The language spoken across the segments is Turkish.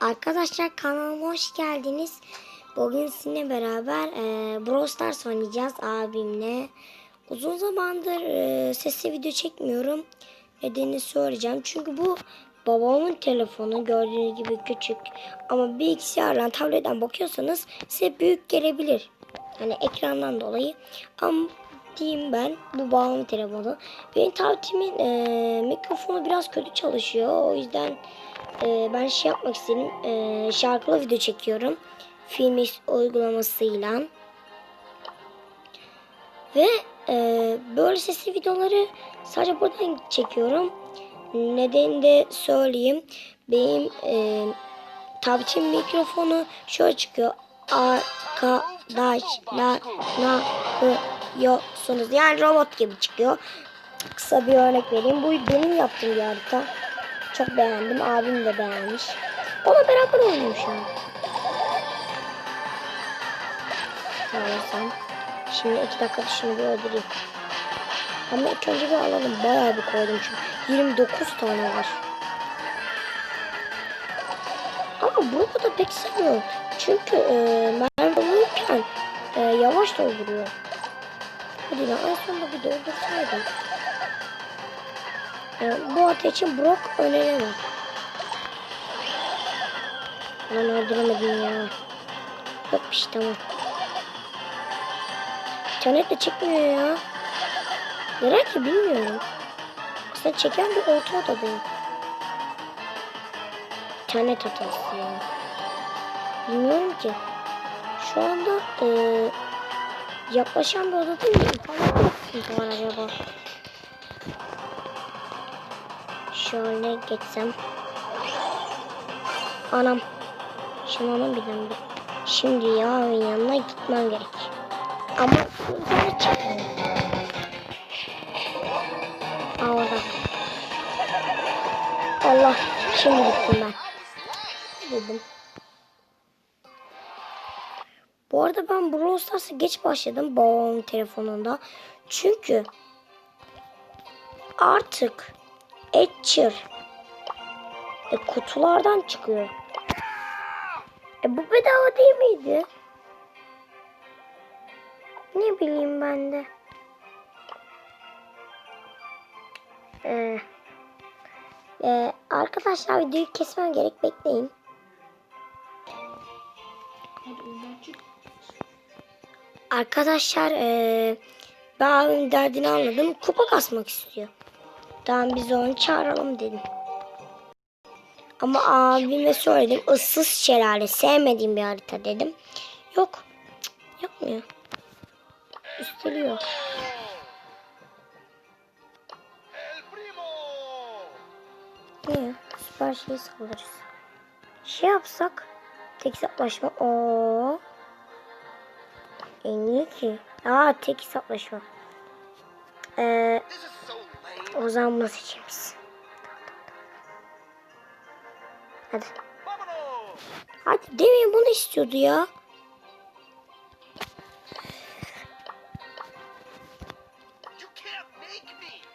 Arkadaşlar kanalıma hoş geldiniz. Bugün sizinle beraber e, Brawl Stars oynayacağız abimle. Uzun zamandır e, sesli video çekmiyorum. Nedenini söyleyeceğim. Çünkü bu babamın telefonu gördüğünüz gibi küçük. Ama bilgisayardan tabletten bakıyorsanız size büyük gelebilir. Yani ekrandan dolayı. Ama diyeyim ben bu babamın telefonu. Benim tabletimin e, mikrofonu biraz kötü çalışıyor. O yüzden e, ben şey yapmak istedim. E, şarkılı video çekiyorum. Filmix uygulamasıyla. Ve e, böyle sesli videoları sadece buradan çekiyorum. Nedeni de söyleyeyim. Benim e, tabletin mikrofonu şöyle çıkıyor. Arkadaşlar ne yapıyorsunuz? Yani robot gibi çıkıyor. Kısa bir örnek vereyim. Bu benim yaptığım bir harita. Çok beğendim. Abim de beğenmiş. Ona beraber oynayayım şu an. Sağlasam. Şimdi iki dakika şunu bir öldüreyim. Ama ilk önce bir alalım. Bayağı bir koydum çünkü. 29 tane var. Ama bunu da pek sevmiyorum. Çünkü e, mermi vururken e, yavaş dolduruyor. Hadi lan en sonunda bir doldursaydım. E, bu ateş için Brock öneremem. Lan öldüremedim ya. Yokmuş tamam. İnternet de çekmiyor ya. Neden ki bilmiyorum. Aslında çeken bir orta odadayım. İnternet hatası ya. Bilmiyorum ki. Şu anda e, yaklaşan bir odadayım. İnternet sıkıntı var acaba? Şöyle geçsem. Anam. Şimdi bilen bir. Şimdi yarın yanına gitmem gerek. Ama çekmiyor. Aa orada. Allah. Şimdi gittim ben. Dedim. Bu arada ben Brawl Stars'a geç başladım babamın telefonunda. Çünkü artık Etcher e, kutulardan çıkıyor. E bu bedava değil miydi? Ne bileyim ben de. Ee, e, arkadaşlar videoyu kesmem gerek bekleyin. Arkadaşlar e, ben derdini anladım. Kupa kasmak istiyor. Tamam biz onu çağıralım dedim. Ama abime söyledim. ıssız şelale sevmediğim bir harita dedim. Yok. Cık, yapmıyor. Üsteliyor. Ne? Süper şey saldırırız. Şey yapsak. Tek hesaplaşma. Oo. En iyi ki. Aa tek hesaplaşma. Ee, O bunu seçeriz. Hadi. Hadi demin bunu istiyordu ya.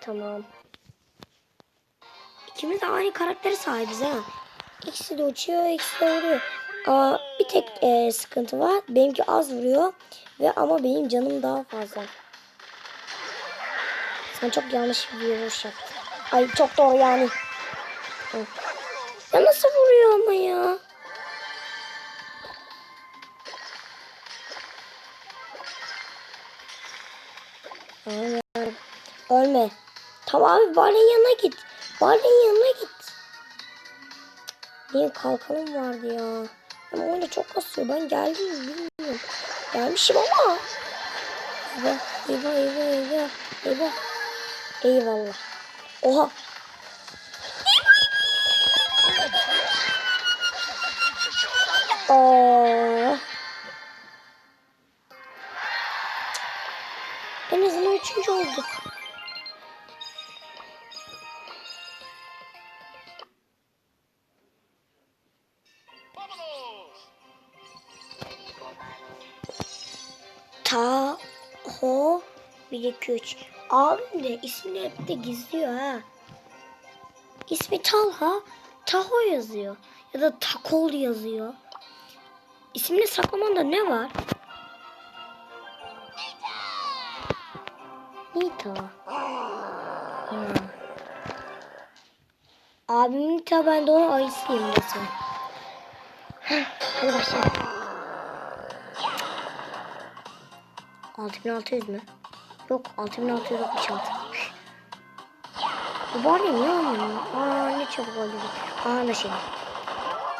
Tamam. İkimiz de aynı karakteri sahibiz ha. İkisi de uçuyor, ikisi de vuruyor. Ama bir tek e, sıkıntı var. Benimki az vuruyor ve ama benim canım daha fazla. Sen çok yanlış bir vuruş yaptın. Ay çok doğru yani. Ya nasıl vuruyor ama ya? Aman. Ölme. Tamam abi Barley'in yanına git. Barley'in yanına git. Benim kalkanım vardı ya. Ama oyunda çok kasıyor. Ben geldim mi bilmiyorum. Gelmişim ama. Eyvah eyvah eyvah eyvah. Eyvah. Eyvallah. Oha. Aa. En azından üçüncü olduk. Ta ho 1 2 3. Abim de ismini hep de gizliyor ha. İsmi Talha, Taho yazıyor. Ya da Takol yazıyor. İsmini saklamanda ne var? Nita. Ha. Abimin Nita ben de onun ayısıyım. Heh, Hadi başlayalım. 6600 mü? Yok 6666. Bu ya niye olmuyor? Aa ne çabuk oldu. Aa da şey.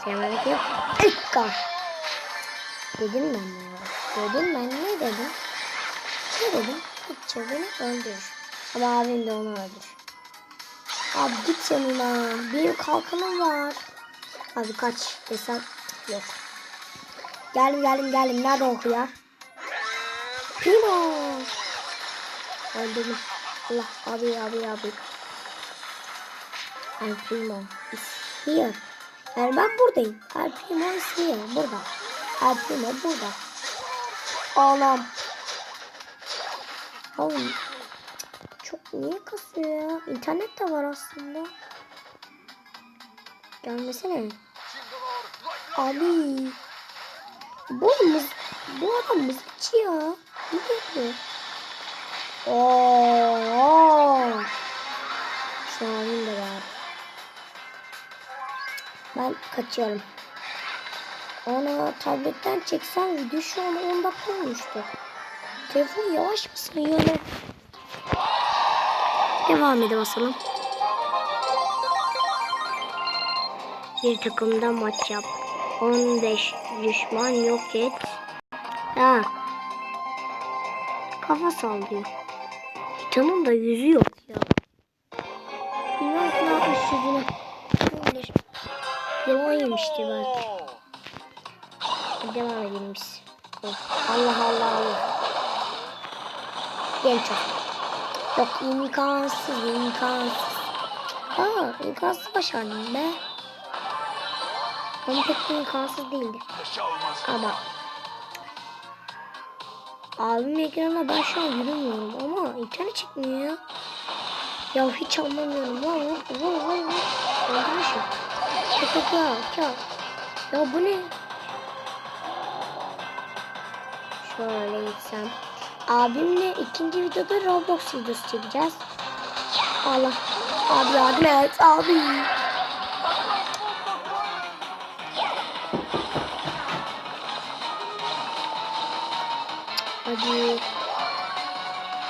Selamünaleyküm. Ekka. Dedim ben bunu. Dedim ben ne dedim? Ne dedim? Gitçe beni öldürür. Ama abim de onu öldürür. Abi git yanına. Benim kalkanım var. Abi kaç desem yok. Geldim geldim geldim. Nerede okuyor? Primo. Öldürdüm. Allah abi abi abi. El Primo is here. Yani ben buradayım. El Primo is here. Burada. El Primo burada. Anam. Oğlum. Çok niye kasıyor ya? İnternet de var aslında. Gelmesene. Abi. Bu mız bu adam mızıkçı ya. Ne yapıyor? Oo. Şu an da var. Ben kaçıyorum. Ona tabletten çeksen video şu an 10 dakika olmuştu. Telefon yavaş mısın yani? Devam edelim basalım. Bir takımda maç yap. 15 düşman yok et. Ha. Kafa sallıyor. Tamam da yüzü yok ya. Bilmem ki ne yapmış yüzüne. Bilir. Yalan yemişti belki. Devam edelim biz. Allah Allah Allah. Genç ol. Yok imkansız imkansız. Aa imkansız başardım be. Ama pek imkansız değildi. Ama abim ekranına ben şu an yürümüyorum ama internet çıkmıyor ya. Ya hiç anlamıyorum. Vay vay vay vay. Öldürmüşüm. Ya ya. Ya bu ne? Şöyle gitsem. Abimle ikinci videoda Roblox videosu çekeceğiz. Allah. Abi yardım et abi. Hadi.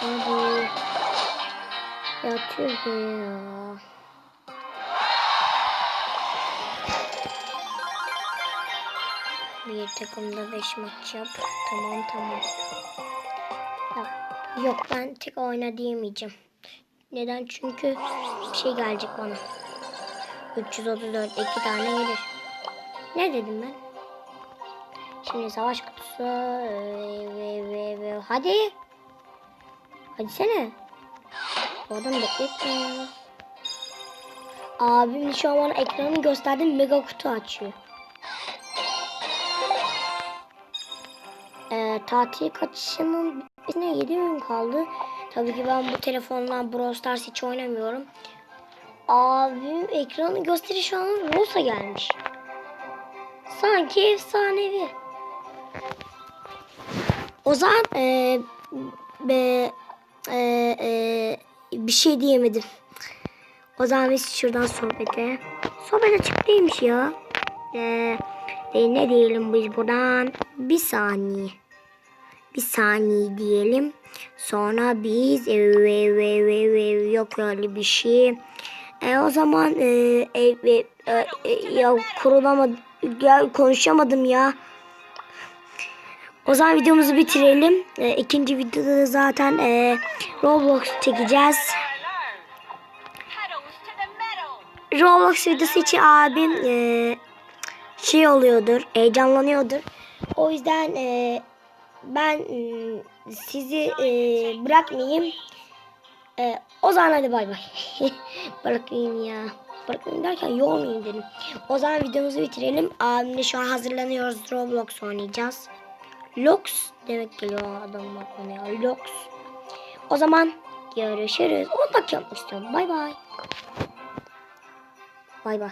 Hadi. Yatıyor ya. Bir takımda 5 maç yap. Tamam tamam. Ya, yok ben tek oyna diyemeyeceğim. Neden? Çünkü bir şey gelecek bana. 334 iki tane gelir. Ne dedim ben? Şimdi savaş kutusu hadi. Hadi sene. Bu adam bekletme ya. Abim şu an bana ekranı gösterdi mega kutu açıyor. Ee, tatil kaçışının bitmesine 7 gün kaldı. Tabii ki ben bu telefonla Brawl Stars hiç oynamıyorum. Abim ekranı gösteri şu an Rosa gelmiş. Sanki efsanevi. O zaman e, be, e, e, bir şey diyemedim. O zaman biz şuradan sohbete. Sohbet açık değilmiş ya. E, e, ne diyelim biz buradan? Bir saniye. Bir saniye diyelim. Sonra biz e, ve ve ve ve yok öyle bir şey. E, o zaman e, e, e, e, e, ya kurulamadım. Ya, konuşamadım ya. O zaman videomuzu bitirelim. E, ikinci videoda da zaten e, Roblox çekeceğiz. Roblox videosu için abim e, şey oluyordur, heyecanlanıyordur. O yüzden e, ben e, sizi e, bırakmayayım. E, o zaman hadi bay bay. Bırakayım ya. Bırakayım derken yormayayım dedim. O zaman videomuzu bitirelim. Abimle şu an hazırlanıyoruz. Roblox oynayacağız. Lox demek geliyor adamın aklına ya. Lox. O zaman görüşürüz. 10 dakika yapmak istiyorum. Bay bay. Bay bay.